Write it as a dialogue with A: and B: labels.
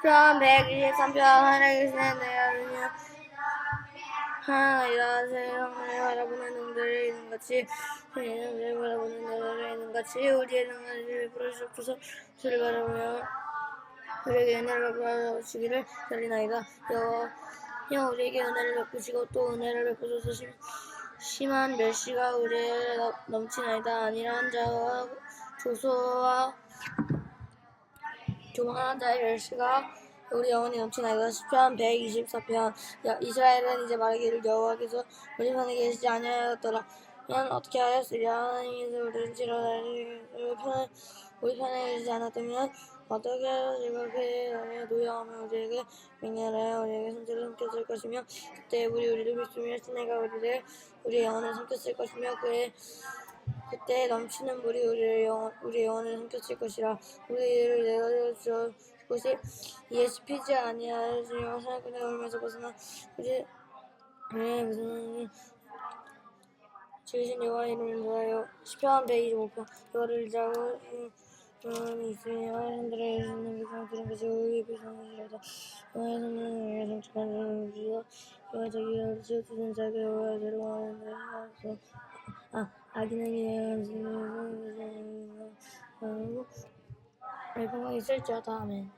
A: 10편 123편 하나님 계시는 내 아들이여 하나이다 세상을 바라보는 놈들을 있는 같이 세상을 바라보는 너를 있는 같이 우리의 능력을 부르시옵소서 주를 바라보며 우리에게 은혜를 베푸시기를 달리나이다. 여호와 여 우리에게 은혜를 베푸시고 또 은혜를 베푸소서. 심- 심한 멸시가 우리에 넘- 넘치나이다. 아니란 자와 조소와 교만한 자의 멸시가 우리 영혼이 넘치나이다. 10편 124편 야, 이스라엘은 이제 말하기를 여호와께서 우리 편에 계시지 아니하였더라. 면 어떻게 하였으랴 하나님께서 우리를 지러다리 우리 편에 계시지 않았다면 어떻게 즐겁게 노여하며 우리에게 맹렬하여 우리에게 손질을 삼켰을 것이며 그때 우리 우리를 믿으며 신내가 우리를 우리 영혼을 삼켰을 것이며 그의 그때 넘치는 물이 우리의 영혼, 우리 영혼을 삼켰을 것이라 우리를 내어줄 곳이 이에 씹히지 아니하시며 사냥꾼의 얼면서 벗어나 우리 우리의 무슨 지으신 여호와 이름을 인하여 시편 125편. 여호와를 자고 음, 있으며 하늘에 있는 비상 들은 것이 우리 비상이라다 여호와의 손은 우리의 성취한 우리가 여호와 자기가 지어주신 자기 여호와 데려가는 하 소아 아기는 이에 하고 일평강 있을지어다 아멘